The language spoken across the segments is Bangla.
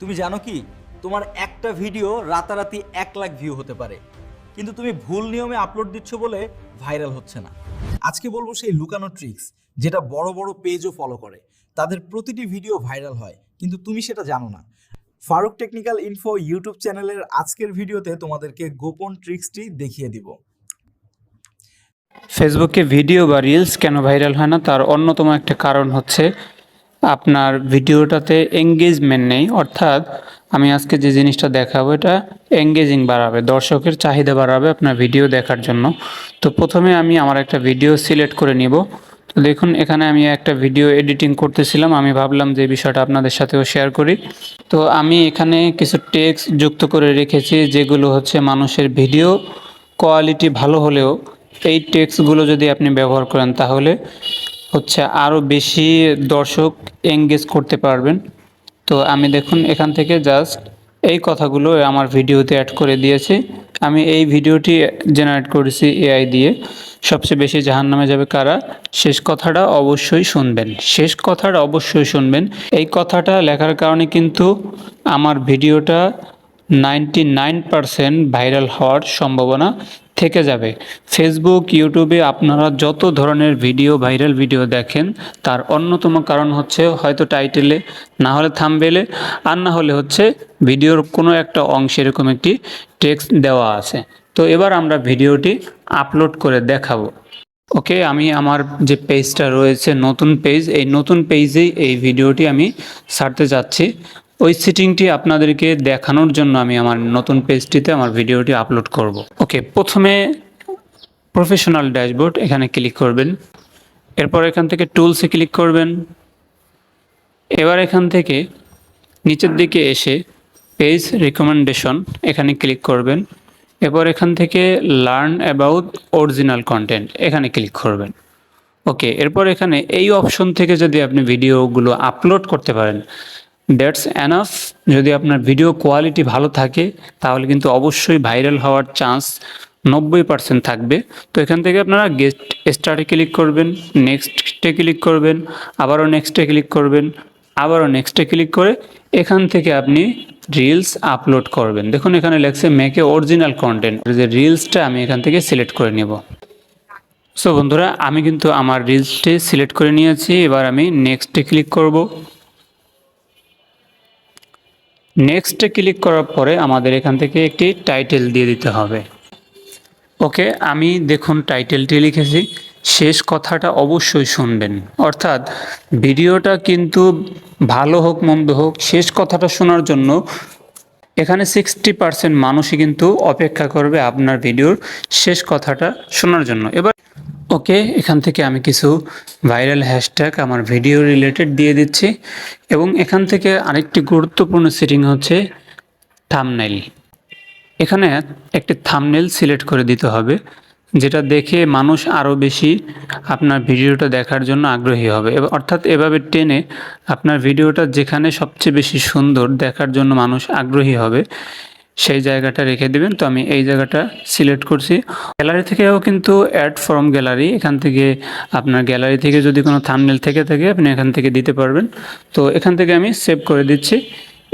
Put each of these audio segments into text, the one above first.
তুমি জানো কি? তোমার একটা ভিডিও রাতারাতি এক লাখ ভিউ হতে পারে। কিন্তু তুমি ভুল নিয়মে আপলোড দিচ্ছ বলে ভাইরাল হচ্ছে না। আজকে বলব সেই লুকানো ট্রিক্স যেটা বড় বড় পেজও ফলো করে। তাদের প্রতিটি ভিডিও ভাইরাল হয়, কিন্তু তুমি সেটা জানো না। ফারুক টেকনিক্যাল ইনফো ইউটিউব চ্যানেলের আজকের ভিডিওতে তোমাদেরকে গোপন ট্রিক্সটি দেখিয়ে দিব। ফেসবুকে ভিডিও বা রিলস কেন ভাইরাল হয় না? তার অন্যতম একটা কারণ হচ্ছে আপনার ভিডিওটাতে এঙ্গেজমেন্ট নেই, অর্থাৎ আমি আজকে যে জিনিসটা দেখাবো এটা এঙ্গেজিং বাড়াবে, দর্শকের চাহিদা বাড়াবে আপনার ভিডিও দেখার জন্য। তো প্রথমে আমি আমার একটা ভিডিও সিলেক্ট করে নিব। তো দেখুন, এখানে আমি একটা ভিডিও এডিটিং করতেছিলাম, আমি ভাবলাম যে বিষয়টা আপনাদের সাথেও শেয়ার করি। তো আমি এখানে কিছু টেক্সট যুক্ত করে রেখেছি, যেগুলো হচ্ছে মানুষের ভিডিও কোয়ালিটি ভালো হলেও, এই টেক্সটগুলো যদি আপনি ব্যবহার করেন তাহলে হচ্ছে আরও বেশি দর্শক এঙ্গেজ করতে পারবেন। তো আমি দেখুন এখান থেকে জাস্ট এই কথাগুলো আমার ভিডিওতে অ্যাড করে দিয়েছি। আমি এই ভিডিওটি জেনারেট করেছি এআই দিয়ে। সবচেয়ে বেশি জাহান নামে যাবে কারা? শেষ কথাটা অবশ্যই শুনবেন। শেষ কথাটা অবশ্যই শুনবেন। এই কথাটা লেখার কারণে কিন্তু আমার ভিডিওটা নাইনটি ভাইরাল হওয়ার সম্ভাবনা থেকে যাবে। ফেসবুক ইউটিউবে আপনারা যত ধরনের ভিডিও ভাইরাল ভিডিও দেখেন, তার অন্যতম কারণ হচ্ছে হয়তো টাইটেলে না হলে থামবেলে আর না হলে হচ্ছে ভিডিওর কোনো একটা অংশে এরকম একটি টেক্সট দেওয়া আছে। তো এবার আমরা ভিডিওটি আপলোড করে দেখাবো। ওকে আমি আমার যে পেজটা রয়েছে, নতুন পেজ এই নতুন পেজেই এই ভিডিওটি আমি ছাড়তে যাচ্ছি। ওই সিটিংটি আপনাদেরকে দেখানোর জন্য আমি আমার নতুন পেজটিতে আমার ভিডিওটি আপলোড করব। ওকে প্রথমে প্রফেশনাল ড্যাশবোর্ড এখানে ক্লিক করবেন। এরপর এখান থেকে টুলসে ক্লিক করবেন। এবার এখান থেকে নিচের দিকে এসে পেজ রিকমেন্ডেশন এখানে ক্লিক করবেন। এরপর এখান থেকে লার্ন অ্যাবাউট অরিজিনাল কন্টেন্ট এখানে ক্লিক করবেন। ওকে এরপর এখানে এই অপশন থেকে যদি আপনি ভিডিওগুলো আপলোড করতে পারেন দ্যাটস এনাফ। যদি আপনার ভিডিও কোয়ালিটি ভালো থাকে, তাহলে কিন্তু অবশ্যই ভাইরাল হওয়ার চান্স নব্বই পার্সেন্ট থাকবে। তো এখান থেকে আপনারা গেস্ট স্টার্টে ক্লিক করবেন, নেক্সটে ক্লিক করবেন, আবারও নেক্সটে ক্লিক করবেন, আবারও নেক্সটে ক্লিক করে এখান থেকে আপনি রিলস আপলোড করবেন। দেখুন, এখানে লেখছে মেকে অরিজিনাল কন্টেন্ট যে রিলসটা আমি এখান থেকে সিলেক্ট করে নেব। সো বন্ধুরা, আমি কিন্তু আমার রিলসটি সিলেক্ট করে নিয়েছি। এবার আমি নেক্সটে ক্লিক করব। নেক্সটে ক্লিক করার পরে আমাদের এখান থেকে একটি টাইটেল দিয়ে দিতে হবে। ওকে আমি দেখুন টাইটেলটি লিখেছি। শেষ কথাটা অবশ্যই শুনবেন। অর্থাৎ ভিডিওটা কিন্তু ভালো হোক, মন্দ হোক, শেষ কথাটা শোনার জন্য এখানে সিক্সটি পার্সেন্ট মানুষই কিন্তু অপেক্ষা করবে আপনার ভিডিওর শেষ কথাটা শোনার জন্য। এবার ওকে, এখান থেকে আমি কিছু ভাইরাল হ্যাশট্যাগ আমার ভিডিও রিলেটেড দিয়ে দিচ্ছি। এবং এখান থেকে আরেকটি গুরুত্বপূর্ণ সেটিং হচ্ছে থামনাইল। এখানে একটি থামনেল সিলেক্ট করে দিতে হবে, যেটা দেখে মানুষ আরও বেশি আপনার ভিডিওটা দেখার জন্য আগ্রহী হবে। অর্থাৎ এভাবে টেনে আপনার ভিডিওটা যেখানে সবচেয়ে বেশি সুন্দর দেখার জন্য মানুষ আগ্রহী হবে সেই জায়গাটা রেখে দিবেন। তো আমি এই জায়গাটা সিলেক্ট করছি। গ্যালারি থেকেও কিন্তু অ্যাড ফ্রম গ্যালারি এখান থেকে আপনার গ্যালারি থেকে যদি কোনো থামনেল থেকে থাকে, আপনি এখান থেকে দিতে পারবেন। তো এখান থেকে আমি সেভ করে দিচ্ছি।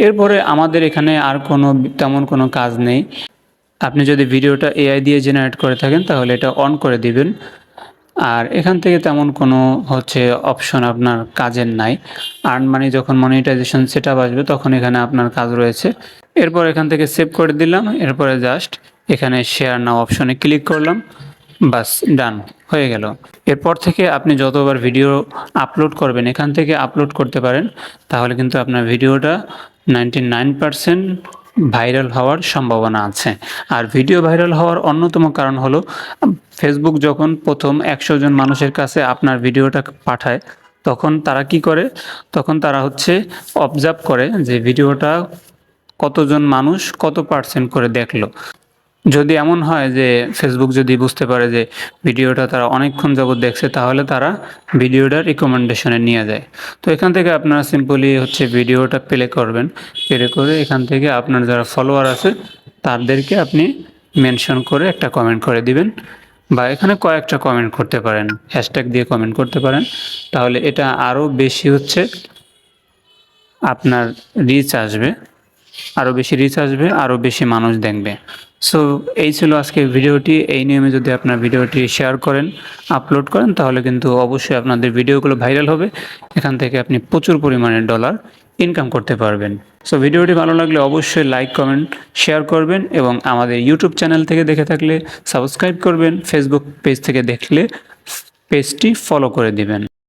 এরপরে আমাদের এখানে আর কোনো তেমন কোনো কাজ নেই। আপনি যদি ভিডিওটা এআই দিয়ে জেনারেট করে থাকেন, তাহলে এটা অন করে দিবেন। আর এখান থেকে তেমন কোনো হচ্ছে অপশন আপনার কাজের নাই। আর্ন মানি যখন মনিটাইজেশন সেট আসবে তখন এখানে আপনার কাজ রয়েছে। এরপর এখান থেকে সেভ করে দিলাম, এরপরে জাস্ট এখানে শেয়ার নাও অপশনে ক্লিক করলাম বাস ডান হয়ে গেল। এরপর থেকে আপনি যতবার ভিডিও আপলোড করবেন, এখান থেকে আপলোড করতে পারেন, তাহলে কিন্তু আপনার ভিডিওটা নাইনটি নাইন পারসেন্ট ভাইরাল হওয়ার সম্ভাবনা আছে। আর ভিডিও ভাইরাল হওয়ার অন্যতম কারণ হলো ফেসবুক যখন প্রথম একশো জন মানুষের কাছে আপনার ভিডিওটা পাঠায়, তখন তারা কি করে? তখন তারা হচ্ছে অবজার্ভ করে যে ভিডিওটা কতজন মানুষ কত পার্সেন্ট করে দেখল। যদি এমন হয় যে ফেসবুক যদি বুঝতে পারে যে ভিডিওটা তারা অনেকক্ষণ যাবত দেখছে, তাহলে তারা ভিডিওটা রিকমেন্ডেশনে নিয়ে যায়। তো এখান থেকে আপনারা সিম্পলি হচ্ছে ভিডিওটা প্লে করবেন। প্লে করে এখান থেকে আপনার যারা ফলোয়ার আছে, তাদেরকে আপনি মেনশন করে একটা কমেন্ট করে দিবেন বা এখানে কয়েকটা কমেন্ট করতে পারেন। হ্যাশট্যাগ দিয়ে কমেন্ট করতে পারেন। তাহলে এটা আরও বেশি হচ্ছে আপনার রিচ আসবে আরও বেশি রিচ আসবে আরও বেশি মানুষ দেখবে। সো এই ছিল আজকে ভিডিওটি। এই নিয়মে যদি আপনার ভিডিওটি শেয়ার করেন আপলোড করেন, তাহলে কিন্তু অবশ্যই আপনাদের ভিডিওগুলো ভাইরাল হবে। এখান থেকে আপনি প্রচুর পরিমাণে ডলার ইনকাম করতে পারবেন। সো ভিডিওটি ভালো লাগলে অবশ্যই লাইক কমেন্ট শেয়ার করবেন এবং আমাদের ইউটিউব চ্যানেল থেকে দেখে থাকলে সাবস্ক্রাইব করবেন। ফেসবুক পেজ থেকে দেখলে পেজটি ফলো করে দিবেন।